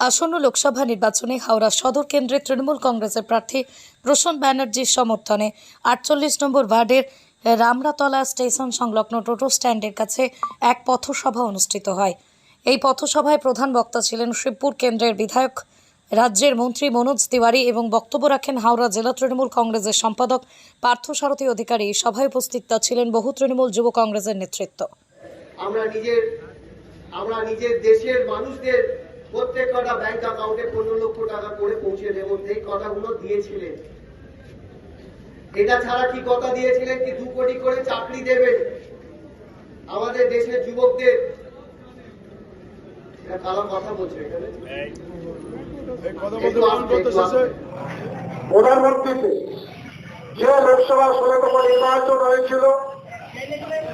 আসন্ন লোকসভা নির্বাচনে হাওড়া সদর কেন্দ্রে তৃণমূল কংগ্রেসের প্রার্থী প্রসন্ন ব্যানার্জির সমর্থনে আটচল্লিশ নম্বর ওয়ার্ডের রামরাতলা স্টেশন সংলগ্ন টোটো স্ট্যান্ডের কাছে এক পথসভা অনুষ্ঠিত হয়। এই পথসভায় প্রধান বক্তা ছিলেন শিবপুর কেন্দ্রের বিধায়ক, রাজ্যের মন্ত্রী মনোজ তিওয়ারি এবং বক্তব্য রাখেন হাওড়া জেলা তৃণমূল কংগ্রেসের সম্পাদক পার্থসারথী অধিকারী। সভায় উপস্থিত ছিলেন বহু তৃণমূল যুব কংগ্রেসের নেতৃত্ব। আমরা নিজের আমরা নিজের দেশের মানুষদের প্রত্যেক কটা ব্যাংক অ্যাকাউন্টে পনেরো লক্ষ টাকা করে পৌঁছে দেবো। এই কথাগুলো দিয়েছিলেন। এটা ছাড়া কি কথা দিয়েছিলেন কি দু কোটি করে চাকরি দেবেন? আমাদের দেশের যুবকদের। কালো কথা বলছে এখানে। একটু আসতে, একটু আসতে। প্রধানমন্ত্রীতে যে লোকসভা ষোলতম নির্বাচন হয়েছিল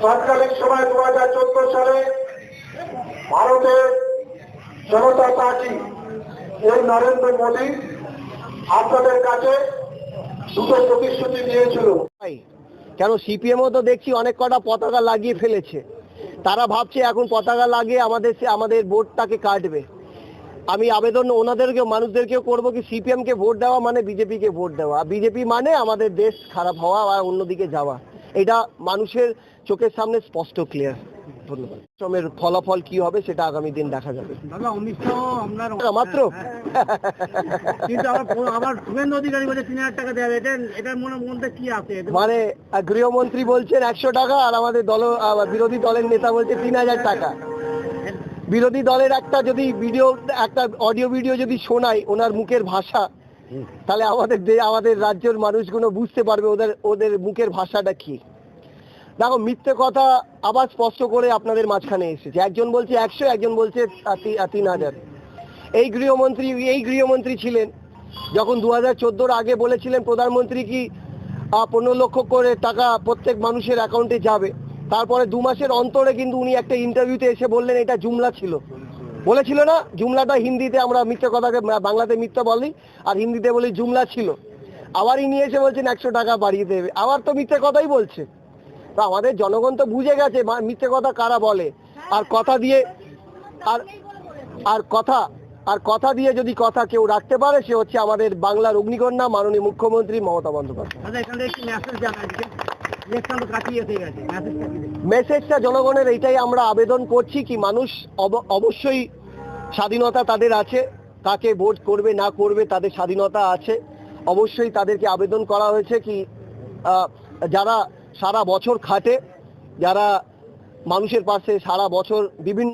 তৎকালীন সময় দু হাজার চোদ্দ সালে ভারতের জনতা পার্টি এই নরেন্দ্র মোদী আপনাদের কাছে দুটো প্রতিশ্রুতি দিয়েছিল। কেন সিপিএমও তো দেখছি অনেক কটা পতাকা লাগিয়ে ফেলেছে। তারা ভাবছে এখন পতাকা লাগিয়ে আমাদের আমাদের ভোটটাকে কাটবে। আমি আবেদন ওনাদেরকে মানুষদেরকেও করব কি সিপিএম কে ভোট দেওয়া মানে বিজেপিকে ভোট দেওয়া। বিজেপি মানে আমাদের দেশ খারাপ হওয়া আর অন্যদিকে যাওয়া। এটা মানুষের চোখের সামনে স্পষ্ট ক্লিয়ার ধন্যবাদ। শ্রমের ফলাফল কি হবে সেটা আগামী দিন দেখা যাবে। দাদা অমিত শাহ আপনার মাত্র? কিন্তু আমার আমার শুভেন্দু অধিকারী বলে তিন হাজার টাকা দেওয়া এটা এটার মনে মধ্যে কি আছে? মানে গৃহমন্ত্রী বলছেন একশো টাকা আর আমাদের দল বিরোধী দলের নেতা বলছে তিন হাজার টাকা। বিরোধী দলের একটা যদি ভিডিও একটা অডিও ভিডিও যদি শোনাই ওনার মুখের ভাষা তাহলে আমাদের আমাদের রাজ্যের মানুষগুলো বুঝতে পারবে ওদের ওদের মুখের ভাষাটা কি। দেখো, মিথ্যে কথা আবার স্পষ্ট করে আপনাদের মাঝখানে এসেছে। একজন বলছে একশো, একজন বলছে তিন হাজার। এই গৃহমন্ত্রী এই গৃহমন্ত্রী ছিলেন। যখন দু হাজার আগে বলেছিলেন প্রধানমন্ত্রী কি পনেরো লক্ষ করে টাকা প্রত্যেক মানুষের অ্যাকাউন্টে যাবে, তারপরে দু মাসের অন্তরে কিন্তু উনি একটা ইন্টারভিউতে এসে বললেন এটা জুমলা ছিল। বলেছিল না? জুমলাটা হিন্দিতে আমরা মিথ্যে কথাকে বাংলাতে মিথ্যা বলি, আর হিন্দিতে বলি জুমলা ছিল। আবার ইনি এসে বলছেন একশো টাকা বাড়িয়ে দেবে। আবার তো মিথ্যে কথাই বলছে। তো আমাদের জনগণ তো বুঝে গেছে মিথ্যে কথা কারা বলে? আর কথা দিয়ে আর আর কথা আর কথা দিয়ে যদি কথা কেউ রাখতে পারে সে হচ্ছে আমাদের বাংলার অগ্নিকন্যা মাননীয় মুখ্যমন্ত্রী মমতা বন্দ্যোপাধ্যায়। মেসেজটা জনগণের এইটাই আমরা আবেদন করছি কি মানুষ অব- অবশ্যই স্বাধীনতা তাদের আছে কাকে ভোট করবে না করবে তাদের স্বাধীনতা আছে। অবশ্যই তাদেরকে আবেদন করা হয়েছে কি আহ, যারা সারা বছর খাটে। যারা মানুষের পাশে সারা বছর বিভিন্ন